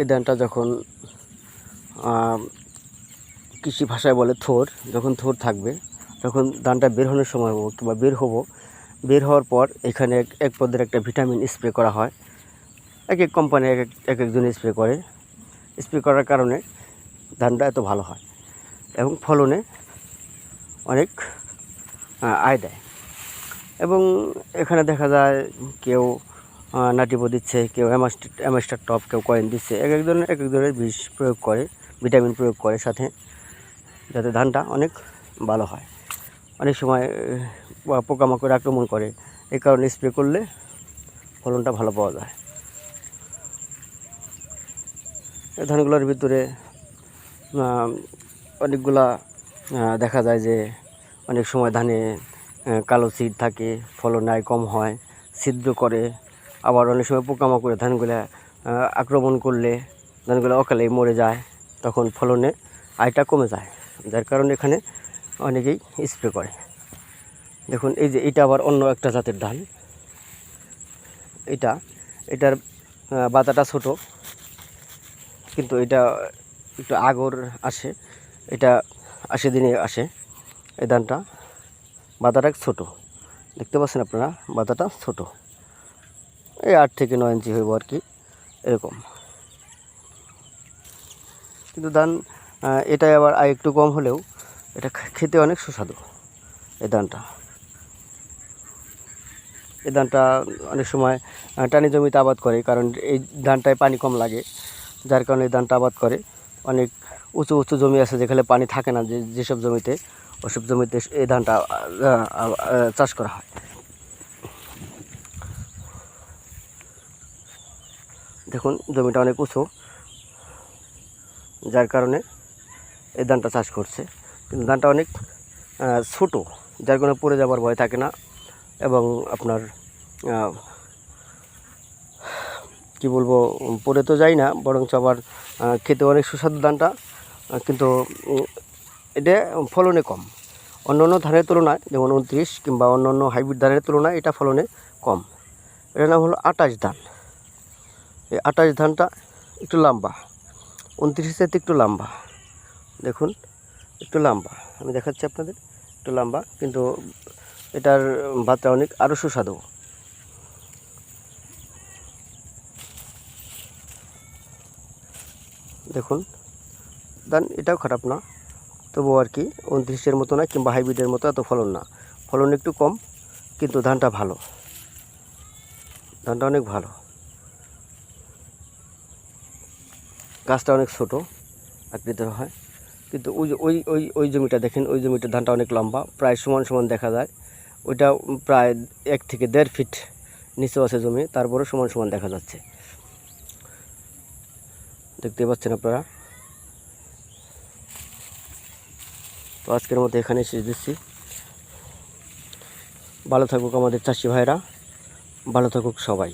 এই ধানটা যখন কৃষি ভাষায় বলে থোর, যখন থোর থাকবে, তখন ধানটা বের হওয়ার সময় হব কিংবা বের হব, বের হওয়ার পর এখানে এক এক পদের একটা ভিটামিন স্প্রে করা হয়। এক এক কোম্পানি এক এক এক একজন স্প্রে করে। স্প্রে করার কারণে ধানটা এত ভালো হয় এবং ফলনে অনেক আয় দেয়। এবং এখানে দেখা যায় কেউ নাটিপো দিচ্ছে, কেউ অ্যামাস্টার টপ কেউ কয়েন দিচ্ছে। এক এক ধরনের এক এক ধরনের বিষ প্রয়োগ করে ভিটামিন প্রয়োগ করে সাথে, যাতে ধানটা অনেক ভালো হয়। অনেক সময় পোকামাকড় আক্রমণ করে এই কারণে স্প্রে করলে ফলনটা ভালো পাওয়া যায়। এই ধানগুলোর ভিতরে অনেকগুলা দেখা যায় যে অনেক সময় ধানে কালো সিড থাকে, ফলন আয় কম হয়, ছিদ্র করে আবার অনেক সময় পোকামাকড়ে ধানগুলা আক্রমণ করলে ধানগুলো অকালেই মরে যায়, তখন ফলনে আয়টা কমে যায়। যার কারণে এখানে অনেকেই স্প্রে করে। দেখুন, এই যে এটা আবার অন্য একটা জাতের ধান। এটা, এটার বাতাটা ছোট, কিন্তু এটা একটু আগর আসে, এটা আশি দিনে আসে, এই ধানটা বাতাটা ছোট। দেখতে পাচ্ছেন আপনারা? বাতাটা ছোট। এই আট থেকে নয় ইঞ্চি হইব আর কি, এরকম। কিন্তু ধান এটাই আবার আর একটু কম হলেও এটা খেতে অনেক সুস্বাদু, এই ধানটা। এই ধানটা অনেক সময় টানি জমিতে আবাদ করে, কারণ এই ধানটায় পানি কম লাগে, যার কারণে এই ধানটা আবাদ করে। অনেক উঁচু উঁচু জমি আছে যেখানে পানি থাকে না, যে, যেসব জমিতে, ওসব জমিতে এই ধানটা চাষ করা হয়। দেখুন, জমিটা অনেক উঁচু, যার কারণে এই ধানটা চাষ করছে। কিন্তু ধানটা অনেক ছোটো, যার কারণে পড়ে যাবার ভয় থাকে না এবং আপনার কি বলব, পড়ে তো যায় না, বরঞ্চ আবার খেতে অনেক সুস্বাদু ধানটা কিন্তু এটা ফলনে কম। অন্য অন্য ধানের তুলনায়, যেমন উনত্রিশ কিংবা অন্য অন্য হাইব্রিড ধানের তুলনায় এটা ফলনে কম। এটার নাম হলো আটাশ ধান। এই আটাশ ধানটা একটু লম্বা উনত্রিশের চাইতে একটু লম্বা। দেখুন, একটু লম্বা। আমি দেখাচ্ছি আপনাদের, একটু লম্বা, কিন্তু এটার ভাতটা অনেক আরও সুস্বাদু। দেখুন, ধান এটাও খারাপ না তবুও আর কি উনত্রিশের মতো না, কিংবা হাইব্রিডের মতো এত ফলন না। ফলন একটু কম, কিন্তু ধানটা ভালো। ধানটা অনেক ভালো। গাছটা অনেক ছোট, আকৃতির হয়। কিন্তু ওই ওই ওই ওই জমিটা দেখেন, ওই জমিটার ধানটা অনেক লম্বা, প্রায় সমান সমান দেখা যায়। ওইটা প্রায় এক থেকে দেড় ফিট নিচেও আছে জমি তারপরে সমান সমান দেখা যাচ্ছে। দেখতে পাচ্ছেন আপনারা? তো আজকের মতো এখানে শেষ দিচ্ছি। ভালো থাকুক আমাদের চাষি ভাইরা, ভালো থাকুক সবাই।